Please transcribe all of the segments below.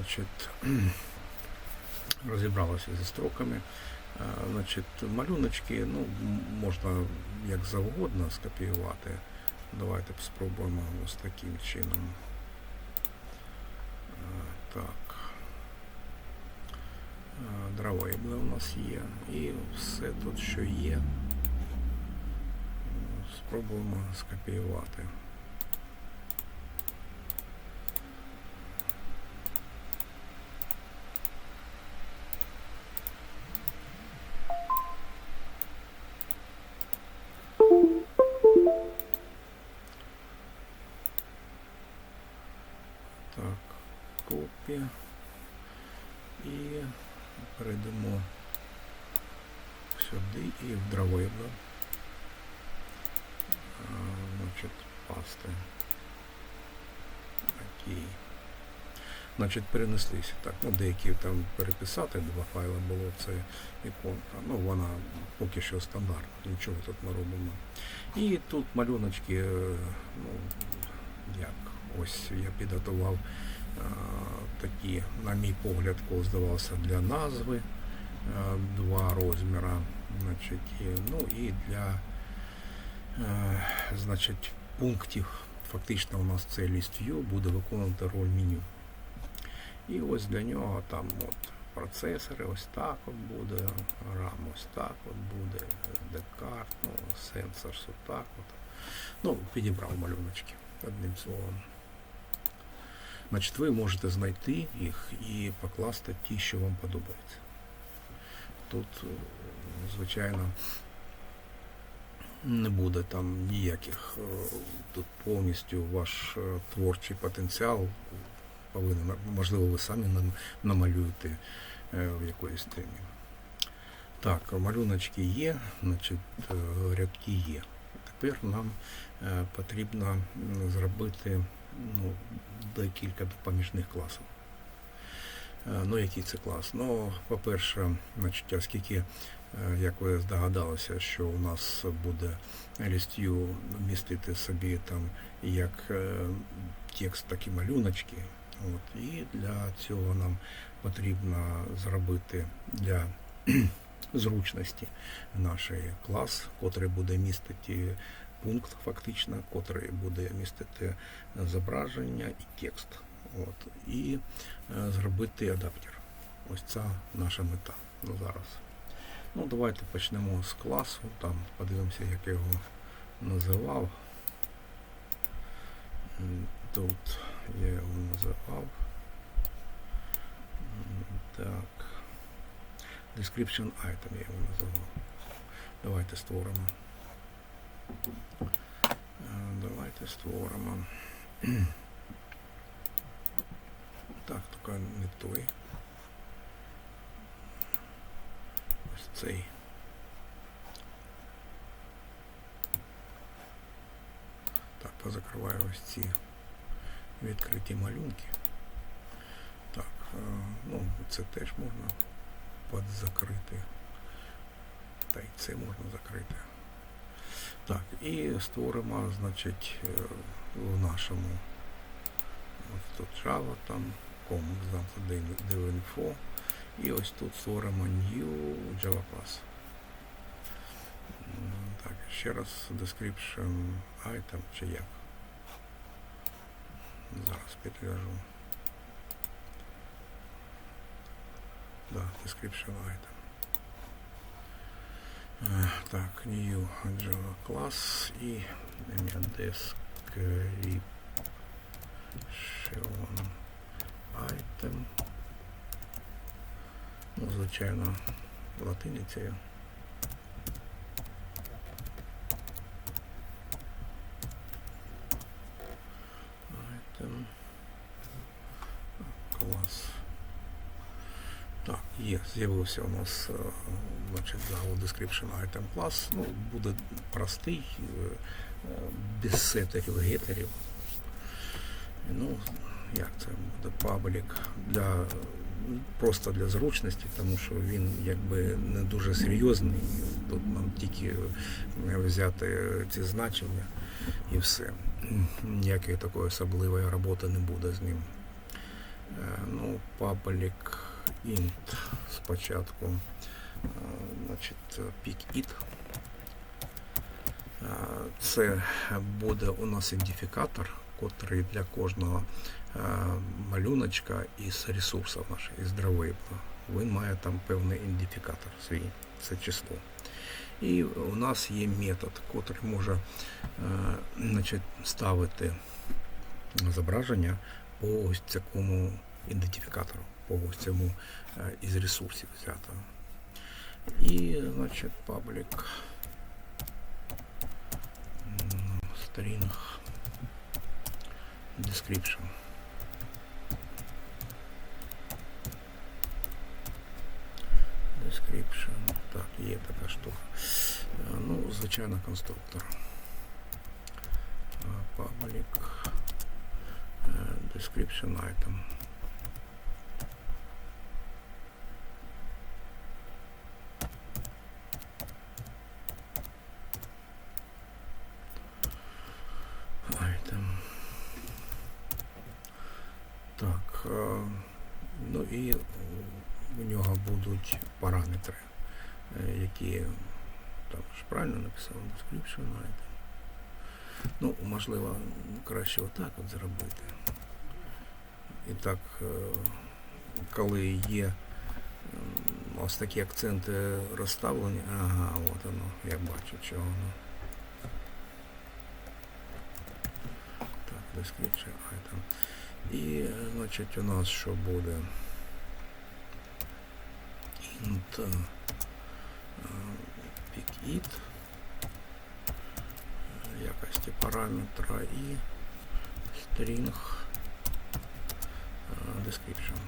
значить, розібралися зі строками. Е, Значить, малюночки ну, можна як завгодно скопіювати. Давайте спробуємо ось таким чином. Е, Так. Е, у нас є. І все тут, що є. Спробуємо скопіювати. Копія. І перейдемо сюди і в дровибло. Значить, пасти. Окей. Значить, перенеслися. Так, ну деякі там переписати, два файли було, це іконка. Ну, вона поки що стандартна, нічого тут не робимо. І тут малюночки, е, ну, як ось я підготував такі, на мій погляд, кого здавався для назви, е, два розміри, значить, ну і для е, значить, пунктів. Фактично у нас цей ліст view буде виконувати роль меню. І ось для нього там от процесори ось так от буде, RAM ось так от буде, SD-карт, ну, сенсор ось так от. Ну, підібрав малюночки, одним словом. Значить, ви можете знайти їх і покласти ті, що вам подобаються. Тут, е, звичайно, не буде там ніяких. е, Тут повністю ваш е, творчий потенціал повинен, можливо, ви самі намалюєте в якоїсь темі. Так, малюночки є, значить, рядки є. Тепер нам потрібно зробити ну, декілька допоміжних класів. Е, Ну, який це клас? Ну, по-перше, значить, оскільки, е, як ви здогадалися, що у нас буде лістю містити собі там як е, текст, так і малюночки. От, і для цього нам потрібно зробити для зручності наш клас, котрий буде містити пункт фактично, котрий буде містити зображення і текст. От, і е, зробити адаптер. Ось це наша мета на зараз. Ну, давайте почнемо з класу. Там подивимося, як я його називав. Тут я його називав. Так. Description item я його називав. Давайте створимо. Давайте створимо. Так, тільки не той. Ось цей. Так, позакриваю ось ці відкриті малюнки. Так, е, ну це теж можна подзакрити. Та й це можна закрити. Так, і створимо, значить, е, в нашому ось тут Java, там example dev.info і ось тут створимо new Java class. Так, ще раз description item чи як. Зараз підв'яжу. Да, description item. Е, Так, new Java class і description item. Ну, звичайно, латиницею. Item. Клас. Так, є, з'явився у нас е, значить, Java Description Item клас. Ну, буде простий, е, без сетерів, гетерів. Ну, як це буде паблік для просто для зручності, тому що він якби не дуже серйозний. Тут нам тільки е, взяти ці значення і все. Ніякої такої особливої роботи не буде з ним. Ну, public int спочатку. Е, Значить, pick it. Е, Це буде у нас ідентифікатор, котрий для кожного е, малюночка із ресурсів наших, із дровейпа. Він має там певний ідентифікатор свій, це число. І у нас є метод, котрий може значить, ставити зображення по ось цьому ідентифікатору, по ось цьому е, із ресурсів взятого. І, значить, паблік м, string description. Description. Так, є така штука. Е, Ну, звичайно, конструктор. Е, Public е, description item. Item. Так. е, Ну і у нього будуть параметри, е, які там ж правильно написав description item. Ну, можливо, краще отак от зробити. І так, е, коли є ось такі акценти розставлені, ага, от воно, я бачу, чого воно. Так, description item. І, е, значить, у нас що буде? Int е, pick it е, якості параметра і string е, description.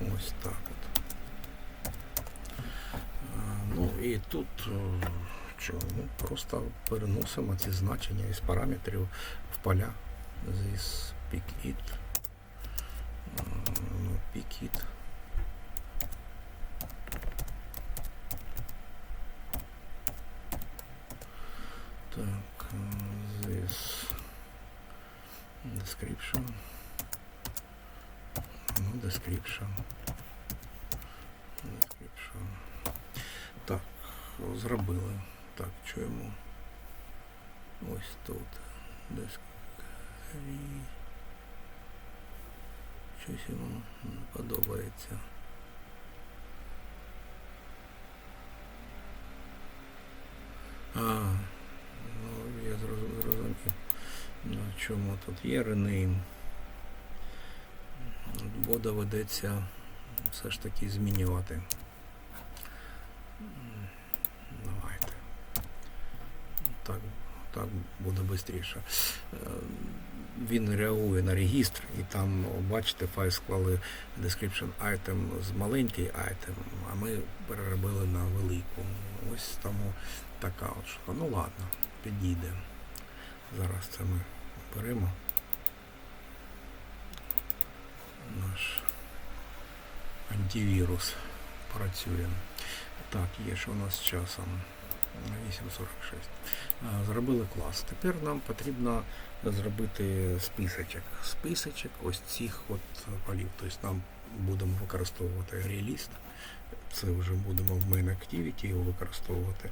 Ось так от. Е, Ну і тут е, що, ну, просто переносимо ці значення із параметрів в поля. This pick it. Е, Ну, pick it. Так, е, this description. Ну, description. Description. Так, зробили. Так, чуємо. Ось тут. Description. Щось йому подобається. А, ну я зроз- зрозумів. На чому тут є rename. Бо доведеться все ж таки змінювати. М, Давайте. Так, так буде швидше. Він реагує на регістр і там, бачите, файл склали description item з маленький item, а ми переробили на велику. Ось тому така от штука. Ну ладно, підійде. Зараз це ми беремо. Наш антивірус працює. Так, є що у нас з часом. 8.46. Зробили клас. Тепер нам потрібно зробити списочок. Списочок ось цих от полів. Тобто нам будемо використовувати реліст. Це вже будемо в main activity його використовувати.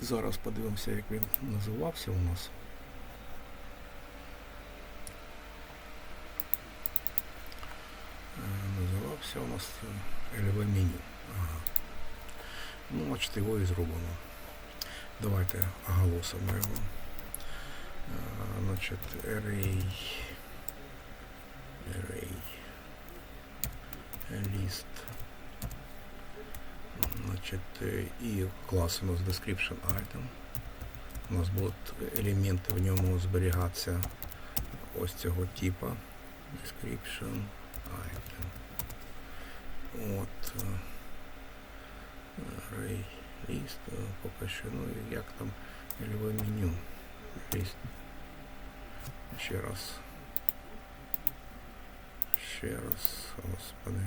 Зараз подивимося, як він називався у нас. Е, Називався у нас LV меню. Ага. Ну, значить, його і зробимо. Давайте оголосимо його. Е, Значить, array, array, list. Значить, е, і клас у нас description item. У нас будуть елементи в ньому зберігатися ось цього типа. Description item. От. е, Array list, е, поки що, ну і як там ліве меню. Ліст. Ще раз. Ще раз, господи.